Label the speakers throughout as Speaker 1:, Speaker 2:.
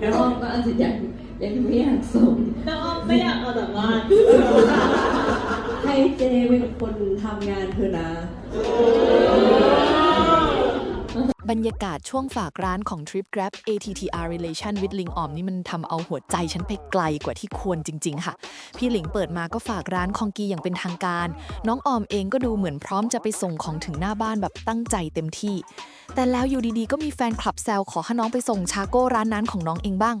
Speaker 1: แล้วอ้อมก็อาจจะยังยังไม่อยากส่ง
Speaker 2: น้องอ้อมไม่อยากเอาจากบ้าน
Speaker 1: ให้เจเป็นคนทำงานเธอนะ
Speaker 3: บรรยากาศช่วงฝากร้านของ Trip Grab ATTR Relation with ลิงออมนี่มันทำเอาหัวใจฉันไปไกลกว่าที่ควรจริง ๆ ค่ะ พี่หลิงเปิดมาก็ฝากร้านคองกีอย่างเป็นทางการ น้องออมเองก็ดูเหมือนพร้อมจะไปส่งของถึงหน้าบ้านแบบตั้งใจเต็มที่ แต่แล้วอยู่ดีๆ ก็มีแฟนคลับแซวขอให้น้องไปส่งชาโก้ร้านนั้นของน้องเองบ้าง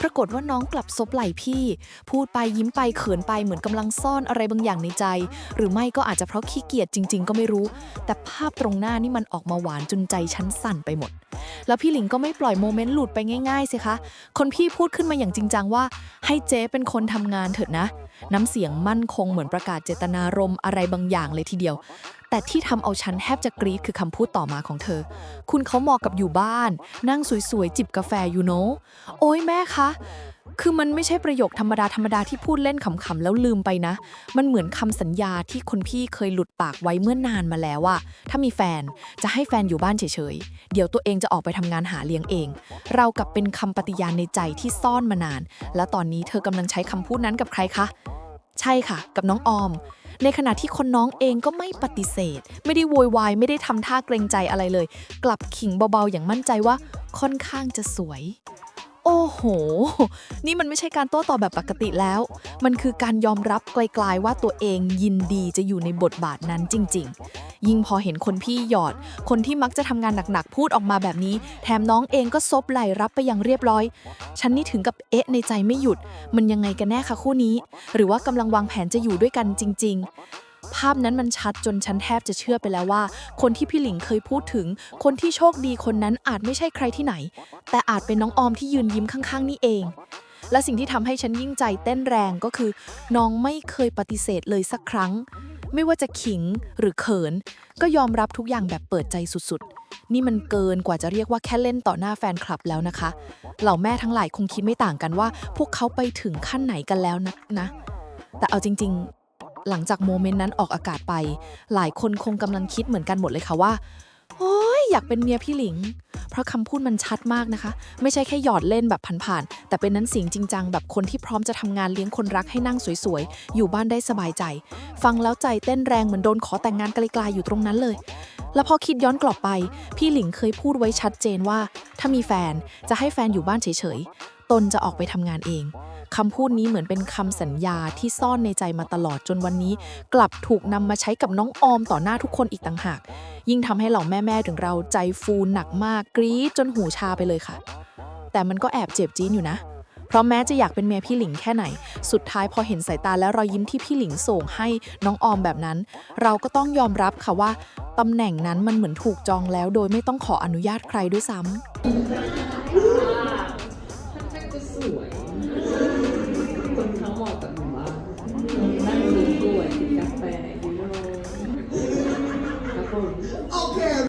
Speaker 3: ปรากฏว่าน้องกลับซบไหล่พี่ พูดไปยิ้มไปเขินไปเหมือนกำลังซ่อนอะไรบางอย่างในใจ หรือไม่ก็อาจจะเพราะขี้เกียจจริง ๆ ก็ไม่รู้ แต่ภาพตรงหน้านี่มันออกมาหวานจนใจฉันสั่นไปหมด แล้วพี่หลิงก็ไม่ปล่อยโมเมนต์หลุดไปง่ายๆสิคะ คนพี่พูดขึ้นมาอย่างจริงจังว่า ให้เจ๊เป็นคนทำงานเถิดนะ น้ำเสียงมั่นคงเหมือนประกาศเจตนารมณ์อะไรบางอย่างเลยทีเดียว แต่ที่ทำเอาฉันแทบจะกรี๊ดคือคำพูดต่อมาของเธอ คุณเขาเหมาะกับอยู่บ้าน นั่งสวยๆจิบกาแฟอยู่โนอะโอ้ยแม่คะ คือมันไม่ใช่ประโยคธรรมดาธรรมดาที่พูดเล่นขำๆแล้วลืมไปนะ มันเหมือนคำสัญญาที่คนพี่เคยหลุดปากไว้เมื่อนานมาแล้วว่า ถ้ามีแฟนจะให้แฟนอยู่บ้านเฉยๆ เดี๋ยวตัวเองจะออกไปทำงานหาเลี้ยงเอง เรากับเป็นคำปฏิญาณในใจที่ซ่อนมานาน แล้วตอนนี้เธอกำลังใช้คำพูดนั้นกับใครคะ ใช่ค่ะ กับน้องออม ในขณะที่คนน้องเองก็ไม่ปฏิเสธ ไม่ได้โวยวายไม่ได้ทำท่าเกรงใจอะไรเลย กลับขิงเบาๆอย่างมั่นใจว่าค่อนข้างจะสวย โอ้โห นี่มันไม่ใช่การโต้ตอบแบบปกติแล้ว มันคือการยอมรับไกลๆว่าตัวเองยินดีจะอยู่ในบทบาทนั้นจริง ๆ ยิ่งพอเห็นคนพี่หยอด คนที่มักจะทำงานหนักๆ พูดออกมาแบบนี้ แถมน้องเองก็ซบไหลรับไปอย่างเรียบร้อย ฉันนี่ถึงกับเอ๊ะในใจไม่หยุด มันยังไงกันแน่คะคู่นี้ หรือว่ากำลังวางแผนจะอยู่ด้วยกันจริง ๆ ภาพนั้นมันชัดจนฉันแทบจะเชื่อไปแล้วว่า คนที่พี่หลิงเคยพูดถึง คนที่โชคดีคนนั้นอาจไม่ใช่ใครที่ไหน แต่อาจเป็นน้องออมที่ยืนยิ้มข้างๆ นี่เอง และสิ่งที่ทำให้ฉันยิ่งใจเต้นแรงก็คือ น้องไม่เคยปฏิเสธเลยสักครั้ง ไม่ว่าจะขิงหรือเขิน ก็ยอมรับทุกอย่างแบบเปิดใจสุดๆนี่มันเกินกว่าจะเรียกว่าแค่เล่นต่อหน้าแฟนคลับแล้วนะคะ เหล่าแม่ทั้งหลายคงคิดไม่ต่างกันว่า พวกเขาไปถึงขั้นไหนกันแล้วนะนะ แต่เอาจริงๆ หลังจากโมเมนต์นั้นออกอากาศไป หลายคนคงกำลังคิดเหมือนกันหมดเลยค่ะว่า โอ้ยอยากเป็นเมียพี่หลิง เพราะคำพูดมันชัดมากนะคะ ไม่ใช่แค่หยอดเล่นแบบผ่านๆ แต่เป็นนั้นสียงจริงจังแบบคนที่พร้อมจะทำงานเลี้ยงคนรักให้นั่งสวยๆ อยู่บ้านได้สบายใจ ฟังแล้วใจเต้นแรงเหมือนโดนขอแต่งงานไกลๆอยู่ตรงนั้นเลย แล้วพอคิดย้อนกลับไป พี่หลิงเคยพูดไว้ชัดเจนว่า ถ้ามีแฟนจะให้แฟนอยู่บ้านเฉยๆ ตนจะออกไปทำงานเอง คำพูดนี้เหมือนเป็นคำสัญญาที่ซ่อนในใจมาตลอดจนวันนี้ กลับถูกนำมาใช้กับน้องออมต่อหน้าทุกคนอีกต่างหาก ยิ่งทำให้เหล่าแม่ๆถึงเราใจฟูหนักมากกรี๊ดจนหูชาไปเลยค่ะ แต่มันก็แอบเจ็บจี๊นอยู่นะ เพราะแม้จะอยากเป็นเมียพี่หลิงแค่ไหน สุดท้ายพอเห็นสายตาและรอยยิ้มที่พี่หลิงส่งให้น้องออมแบบนั้น เราก็ต้องยอมรับค่ะว่าตำแหน่งนั้นมันเหมือนถูกจองแล้ว โดยไม่ต้องขออนุญาตใครด้วยซ้ำ
Speaker 1: 是我